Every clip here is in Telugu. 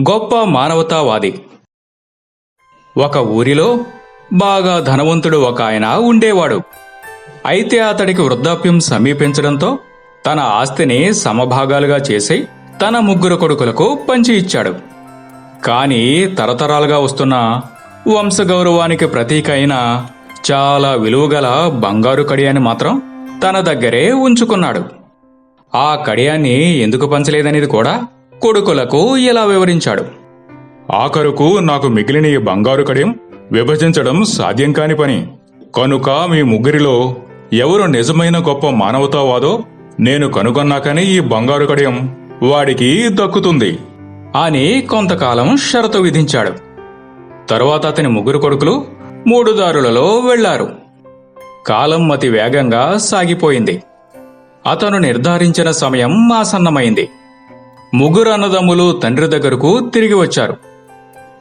గొప్ప మానవతావాది. ఒక ఊరిలో బాగా ధనవంతుడు ఒక ఆయన ఉండేవాడు. అయితే అతడికి వృద్ధాప్యం సమీపించడంతో తన ఆస్తిని సమభాగాలుగా చేసి తన ముగ్గురు కొడుకులకు పంచి ఇచ్చాడు. కానీ తరతరాలుగా వస్తున్న వంశగౌరవానికి ప్రతీక అయిన చాలా విలువగల బంగారు కడియాన్ని మాత్రం తన దగ్గరే ఉంచుకున్నాడు. ఆ కడియాన్ని ఎందుకు పంచలేదనేది కూడా కొడుకులకు ఇలా వివరించాడు. ఆఖరుకు నాకు మిగిలిన ఈ బంగారు కడియం విభజించడం సాధ్యం కాని పని. కనుక మీ ముగ్గురిలో ఎవరు నిజమైన గొప్ప మానవతావాదో నేను కనుగొన్నాకనే ఈ బంగారు కడియం వాడికి దక్కుతుంది. అని కొంతకాలం షరతు విధించాడు. తరువాత అతని ముగ్గురు కొడుకులు మూడు దారులలో వెళ్ళారు కాలం అతి వేగంగా సాగిపోయింది. అతను నిర్ధారించిన సమయం ఆసన్నమైంది. ముగ్గురు అన్నదమ్ములు తండ్రి దగ్గరకు తిరిగి వచ్చారు.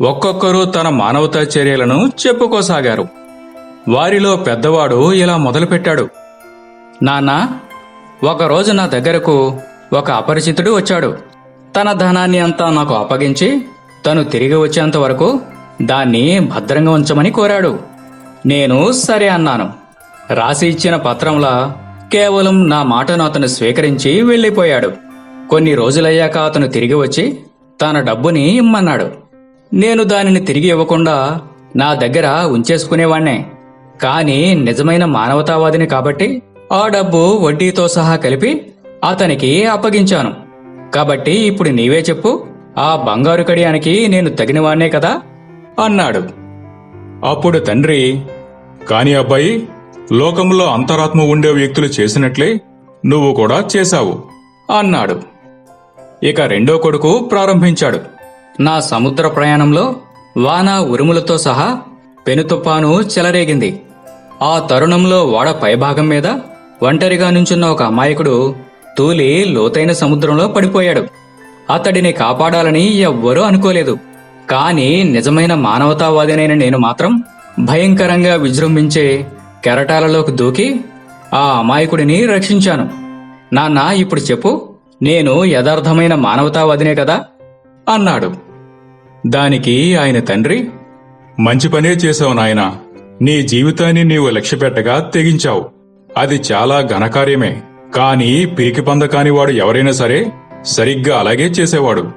ఒక్కొక్కరు తన మానవతా చర్యలను చెప్పుకోసాగారు. వారిలో పెద్దవాడు ఇలా మొదలుపెట్టాడు. నాన్న ఒకరోజు నా దగ్గరకు ఒక అపరిచితుడు వచ్చాడు. తన ధనాన్ని అంతా నాకు అప్పగించి తను తిరిగి వచ్చేంత వరకు దాన్ని భద్రంగా ఉంచమని కోరాడు. నేను సరే అన్నాను. రాసి ఇచ్చిన పత్రంలా కేవలం నా మాటను అతను స్వీకరించి వెళ్ళిపోయాడు. కొన్ని రోజులయ్యాక అతను తిరిగి వచ్చి తన డబ్బుని ఇమ్మన్నాడు. నేను దానిని తిరిగి ఇవ్వకుండా నా దగ్గర ఉంచేసుకునేవాణ్ణే. కానీ నిజమైన మానవతావాదిని కాబట్టి ఆ డబ్బు వడ్డీతో సహా కలిపి అతనికి అప్పగించాను. కాబట్టి ఇప్పుడు నీవే చెప్పు ఆ బంగారు కడియానికి నేను తగినవాణ్ణే కదా? అన్నాడు. అప్పుడు తండ్రి కాని అబ్బాయి లోకంలో అంతరాత్మ ఉండే వ్యక్తులు చేసినట్లే నువ్వు కూడా చేశావు అన్నాడు. ఇక రెండో కొడుకు ప్రారంభించాడు. నా సముద్ర ప్రయాణంలో వాన ఉరుములతో సహా పెనుతుపాను చెలరేగింది. ఆ తరుణంలో ఓడ పైభాగం మీద ఒంటరిగా నుంచున్న ఒక అమాయకుడు తూలి లోతైన సముద్రంలో పడిపోయాడు. అతడిని కాపాడాలని ఎవ్వరూ అనుకోలేదు. కాని నిజమైన మానవతావాదినైన నేను మాత్రం భయంకరంగా విజృంభించే కెరటాలలోకి దూకి ఆ అమాయకుడిని రక్షించాను. నాన్న ఇప్పుడు చెప్పు. నేను యథార్థమైన మానవతావాదినే కదా? అన్నాడు. దానికి ఆయన తండ్రి మంచి పనే చేశావు నాయనా. నీ జీవితాన్ని నీవు లక్ష్యపెట్టగా తెగించావు. అది చాలా ఘనకార్యమే. కాని పిరికి పంద కాని వాడు ఎవరైనా సరే సరిగ్గా అలాగే చేసేవాడు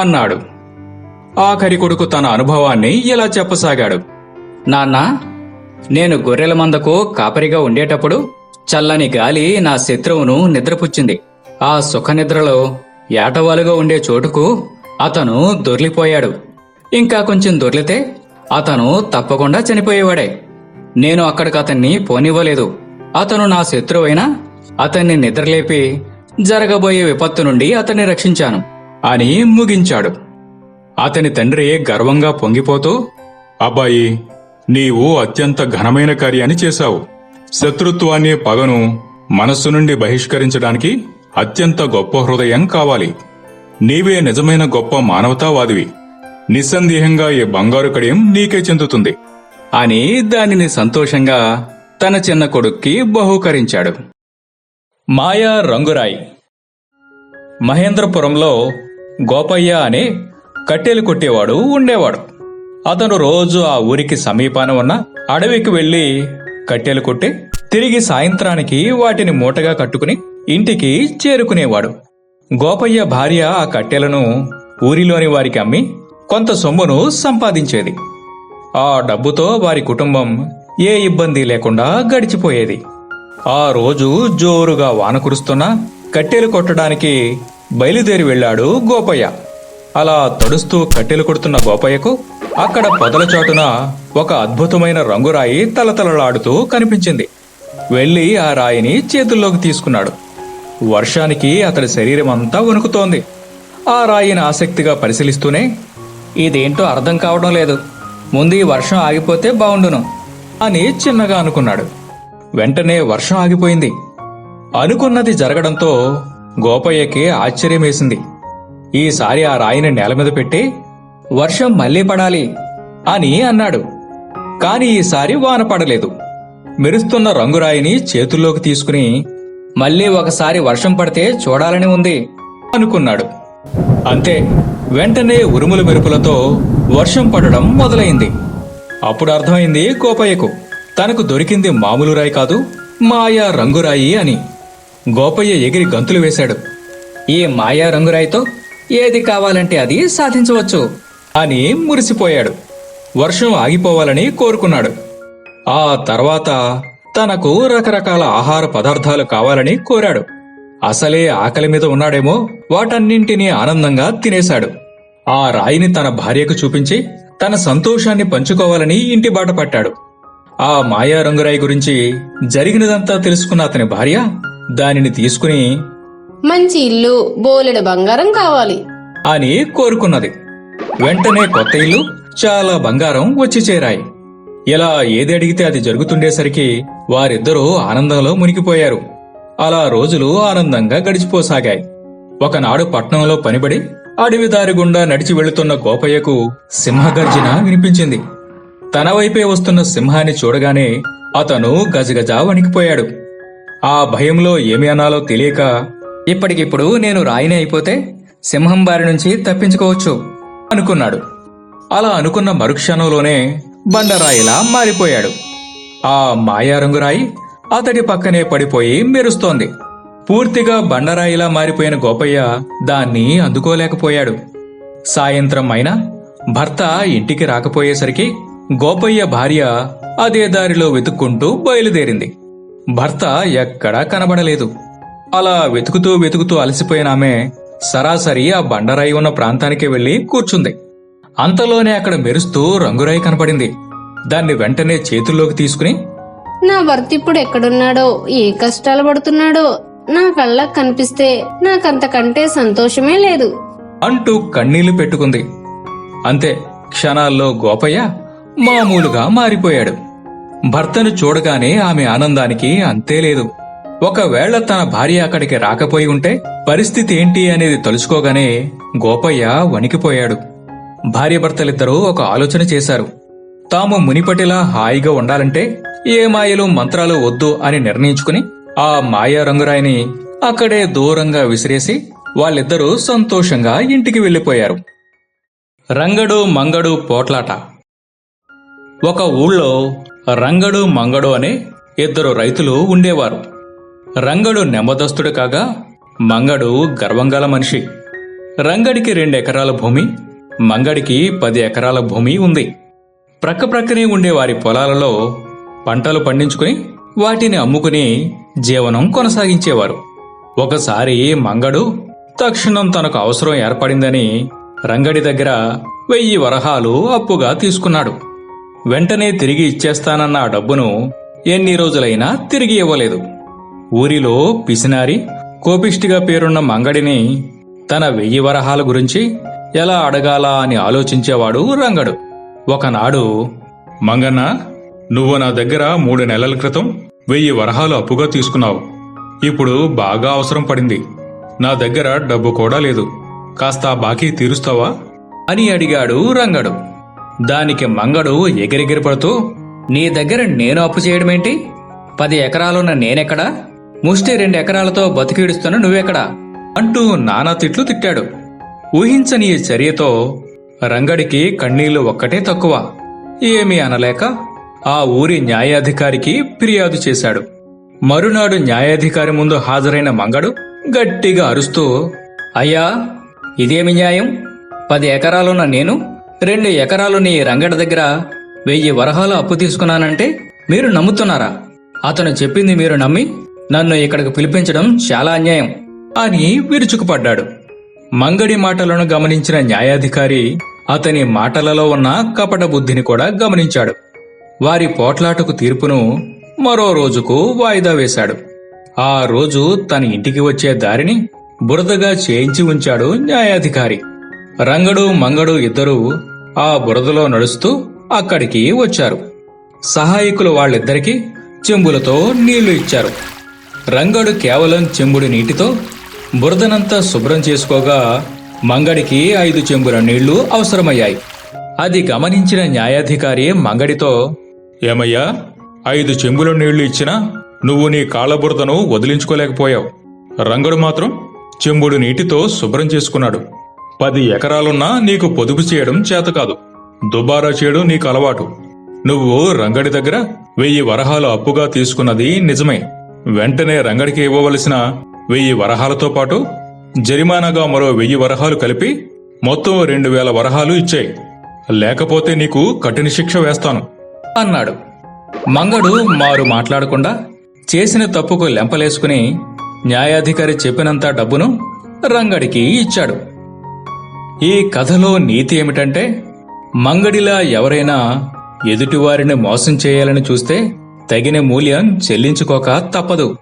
అన్నాడు. ఆఖరి కొడుకు తన అనుభవాన్ని ఇలా చెప్పసాగాడు. నాన్నా నేను గొర్రెల మందకు కాపరిగా ఉండేటప్పుడు చల్లని గాలి నా శత్రువును నిద్రపుచ్చింది. ఆ సుఖనిద్రలో ఏటవాలుగా ఉండే చోటుకు అతను దొర్లిపోయాడు. ఇంకా కొంచెం దొర్లితే అతను తప్పకుండా చనిపోయేవాడే. నేను అక్కడికి అతన్ని పోనివ్వలేదు. అతను నా శత్రువైనా అతన్ని నిద్రలేపి జరగబోయే విపత్తు నుండి అతన్ని రక్షించాను అని ముగించాడు. అతని తండ్రి గర్వంగా పొంగిపోతూ అబ్బాయి నీవు అత్యంత ఘనమైన కార్యాన్ని చేశావు. శత్రుత్వాన్ని పగను మనస్సు నుండి బహిష్కరించడానికి అత్యంత గొప్ప హృదయం కావాలి. నీవే నిజమైన గొప్ప మానవతావాదివి. నిస్సందేహంగా ఈ బంగారు కడియం నీకే చెందుతుంది. అని దానిని సంతోషంగా తన చిన్న కొడుక్కి బహూకరించాడు. మాయా రంగురాయి. మహేంద్రపురంలో గోపయ్య అనే కట్టెలు కొట్టేవాడు ఉండేవాడు. అతను రోజు ఆ ఊరికి సమీపాన ఉన్న అడవికి వెళ్ళి కట్టెలు కొట్టి తిరిగి సాయంత్రానికి వాటిని మూటగా కట్టుకుని ఇంటికి చేరుకునేవాడు. గోపయ్య భార్య ఆ కట్టెలను ఊరిలోని వారికి అమ్మి కొంత సొమ్మును సంపాదించేది. ఆ డబ్బుతో వారి కుటుంబం ఏ ఇబ్బంది లేకుండా గడిచిపోయేది. ఆ రోజు జోరుగా వాన కురుస్తున్నా కట్టెలు కొట్టడానికి బయలుదేరి వెళ్ళాడు గోపయ్య. అలా తడుస్తూ కట్టెలు కొడుతున్న గోపయ్యకు అక్కడ పొదల చాటున ఒక అద్భుతమైన రంగురాయి తలతలలాడుతూ కనిపించింది. వెళ్ళి ఆ రాయిని చేతుల్లోకి తీసుకున్నాడు. వర్షానికి అతడి శరీరం అంతా వణుకుతోంది. ఆ రాయిని ఆసక్తిగా పరిశీలిస్తూనే ఇదేంటో అర్థం కావడం లేదు. ముందు ఈ వర్షం ఆగిపోతే బావుండును అని చిన్నగా అనుకున్నాడు. వెంటనే వర్షం ఆగిపోయింది. అనుకున్నది జరగడంతో గోపయ్యకి ఆశ్చర్యం వేసింది ఈసారి ఆ రాయిని నేల మీద పెట్టి వర్షం మళ్ళీ పడాలి అని అన్నాడు. కాని ఈసారి వాన పడలేదు. మెరుస్తున్న రంగురాయిని చేతుల్లోకి తీసుకుని మళ్ళీ ఒకసారి వర్షం పడితే చూడాలని ఉంది అనుకున్నాడు. అంతే వెంటనే ఉరుముల మెరుపులతో వర్షం పడడం మొదలైంది. అప్పుడు అర్థమైంది గోపయ్యకు తనకు దొరికింది మామూలు రాయి కాదు మాయా రంగురాయి అని. గోపయ్య ఎగిరి గంతులు వేశాడు. ఈ మాయా రంగురాయితో ఏది కావాలంటే అది సాధించవచ్చు అని మురిసిపోయాడు. వర్షం ఆగిపోవాలని కోరుకున్నాడు. ఆ తర్వాత తనకు రకరకాల ఆహార పదార్థాలు కావాలని కోరాడు. అసలే ఆకలి మీద ఉన్నాడేమో వాటన్నింటినీ ఆనందంగా తినేశాడు. ఆ రాయిని తన భార్యకు చూపించి తన సంతోషాన్ని పంచుకోవాలని ఇంటి బాట పట్టాడు. ఆ మాయా రంగురాయి గురించి జరిగినదంతా తెలుసుకున్న అతని భార్య దానిని తీసుకుని మంచి ఇల్లు బోలెడు బంగారం కావాలి. అని కోరుకున్నది. వెంటనే కొత్త ఇల్లు చాలా బంగారం వచ్చి చేరాయి. ఇలా ఏది అడిగితే అది జరుగుతుండేసరికి వారిద్దరూ ఆనందంలో మునిగిపోయారు. అలా రోజులు ఆనందంగా గడిచిపోసాగాయి. ఒకనాడు పట్నంలో పనిబడి అడవి దారి గుండా నడిచి వెళుతున్న గోపయ్యకు సింహగర్జన వినిపించింది. తన వైపే వస్తున్న సింహాన్ని చూడగానే అతను గజగజ వణికిపోయాడు. ఆ భయంలో ఏమి అనాలో తెలియక ఇప్పటికిప్పుడు నేను రాయినే అయిపోతే సింహం బారి నుంచి తప్పించుకోవచ్చు అనుకున్నాడు. అలా అనుకున్న మరుక్షణంలోనే బండరాయిలా మారిపోయాడు. ఆ మాయారంగురాయి అతడి పక్కనే పడిపోయి మెరుస్తోంది. పూర్తిగా బండరాయిలా మారిపోయిన గోపయ్య దాన్ని అందుకోలేకపోయాడు. సాయంత్రం అయినా భర్త ఇంటికి రాకపోయేసరికి గోపయ్య భార్య అదే దారిలో వెతుక్కుంటూ బయలుదేరింది. భర్త ఎక్కడా కనబడలేదు. అలా వెతుకుతూ వెతుకుతూ అలసిపోయిన ఆమె సరాసరి ఆ బండరాయి ఉన్న ప్రాంతానికి వెళ్ళి కూర్చుంది. అంతలోనే అక్కడ మెరుస్తూ రంగురాయి కనపడింది. దాన్ని వెంటనే చేతుల్లోకి తీసుకుని నా భర్త ఇప్పుడు ఎక్కడున్నాడో ఏ కష్టాలు పడుతున్నాడో నా కళ్ళకు కనిపిస్తే నాకంతకంటే సంతోషమే లేదు. అంటూ కన్నీళ్ళు పెట్టుకుంది. అంతే క్షణాల్లో గోపయ్య మామూలుగా మారిపోయాడు. భర్తను చూడగానే ఆమె ఆనందానికి అంతే లేదు. ఒకవేళ తన భార్య అక్కడికి రాకపోయి ఉంటే పరిస్థితి ఏంటి అనేది తలుచుకోగానే గోపయ్య వణికిపోయాడు. భార్యభర్తలిద్దరూ ఒక ఆలోచన చేశారు. తాము మునిపటిలా హాయిగా ఉండాలంటే ఏ మాయలు మంత్రాలు వద్దు అని నిర్ణయించుకుని ఆ మాయా రంగురాయిని అక్కడే దూరంగా విసిరేసి వాళ్ళిద్దరూ సంతోషంగా ఇంటికి వెళ్ళిపోయారు. రంగడు మంగడు పోట్లాట. ఒక ఊళ్ళో రంగడు మంగడు అనే ఇద్దరు రైతులు ఉండేవారు. రంగడు నెమ్మదస్తుడు కాగా మంగడు గర్వంగల మనిషి. రంగడికి రెండు ఎకరాల భూమి మంగడికి పది ఎకరాల భూమి ఉంది. ప్రక్క ప్రక్కనే ఉండే వారి పొలాలలో పంటలు పండించుకుని వాటిని అమ్ముకుని జీవనం కొనసాగించేవారు. ఒకసారి మంగడు తక్షణం తనకు అవసరం ఏర్పడిందని రంగడి దగ్గర వెయ్యి వరహాలు అప్పుగా తీసుకున్నాడు. వెంటనే తిరిగి ఇచ్చేస్తానన్న ఆ డబ్బును ఎన్ని రోజులైనా తిరిగి ఇవ్వలేదు. ఊరిలో పిసినారి కోపిష్టిగా పేరున్న మంగడిని తన వెయ్యి వరహాల గురించి ఎలా అడగాలా అని ఆలోచించేవాడు రంగడు. ఒకనాడు మంగన్న నువ్వు నా దగ్గర మూడు నెలల క్రితం వెయ్యి వరహాలు అప్పుగా తీసుకున్నావు. ఇప్పుడు బాగా అవసరం పడింది. నా దగ్గర డబ్బు కూడా లేదు. కాస్త బాకీ తీరుస్తావా? అని అడిగాడు రంగడు. దానికి మంగడు ఎగిరెగిరి పడుతూ నీ దగ్గర నేను అప్పు చేయడమేంటి? పది ఎకరాలున్న నేనెక్కడా? ముష్టి రెండు ఎకరాలతో బతికిడుస్తున్న నువ్వెక్కడా? అంటూ నానా తిట్లు తిట్టాడు. ఊహించని ఈ చర్యతో రంగడికి కన్నీళ్ళు ఒక్కటే తక్కువ. ఏమీ అనలేక ఆ ఊరి న్యాయాధికారికి ఫిర్యాదు చేశాడు. మరునాడు న్యాయాధికారి ముందు హాజరైన మంగడు గట్టిగా అరుస్తూ అయ్యా ఇదేమి న్యాయం? పది ఎకరాలున్న నేను రెండు ఎకరాలు నీ రంగడ దగ్గర వెయ్యి వరహాలు అప్పు తీసుకున్నానంటే మీరు నమ్ముతున్నారా? అతను చెప్పింది మీరు నమ్మి నన్ను ఇక్కడికి పిలిపించడం చాలా అన్యాయం అని విరుచుకుపడ్డాడు. మంగడి మాటలను గమనించిన న్యాయాధికారి అతని మాటలలో ఉన్న కపట బుద్ధిని కూడా గమనించాడు. వారి పోట్లాటకు తీర్పును మరో రోజుకు వాయిదా వేశాడు. ఆ రోజు తన ఇంటికి వచ్చే దారిని బురదగా చేయించి ఉంచాడు న్యాయాధికారి. రంగడు మంగడు ఇద్దరూ ఆ బురదలో నడుస్తూ అక్కడికి వచ్చారు. సహాయకులు వాళ్ళిద్దరికీ చెంబులతో నీళ్ళు ఇచ్చారు. రంగడు కేవలం చెంబుడి నీటితో బురదనంతా శుభ్రం చేసుకోగా మంగడికి ఐదు చెంబుల నీళ్ళు అవసరమయ్యాయి. అది గమనించిన న్యాయాధికారి మంగడితో ఏమయ్యా ఐదు చెంబుల నీళ్ళు ఇచ్చినా నువ్వు నీ కాళ్ళబురదను వదిలించుకోలేకపోయావు. రంగడు మాత్రం చెంబుడు నీటితో శుభ్రం చేసుకున్నాడు. పది ఎకరాలున్నా నీకు పొదుపు చేయడం చేత కాదు. దుబారా చేయడం నీకు అలవాటు. నువ్వు రంగడి దగ్గర వెయ్యి వరహాలు అప్పుగా తీసుకున్నది నిజమే. వెంటనే రంగడికి ఇవ్వవలసిన వెయ్యి వరహాలతో పాటు జరిమానాగా మరో వెయ్యి వరహాలు కలిపి మొత్తం రెండు వేల వరహాలు ఇచ్చాయి. లేకపోతే నీకు కఠిన శిక్ష వేస్తాను. అన్నాడు. మంగడు మారు మాట్లాడకుండా చేసిన తప్పుకు లెంపలేసుకుని న్యాయాధికారి చెప్పినంత డబ్బును రంగడికి ఇచ్చాడు. ఈ కథలో నీతి ఏమిటంటే మంగడిలా ఎవరైనా ఎదుటివారిని మోసం చేయాలని చూస్తే తగిన మూల్యం చెల్లించుకోక తప్పదు.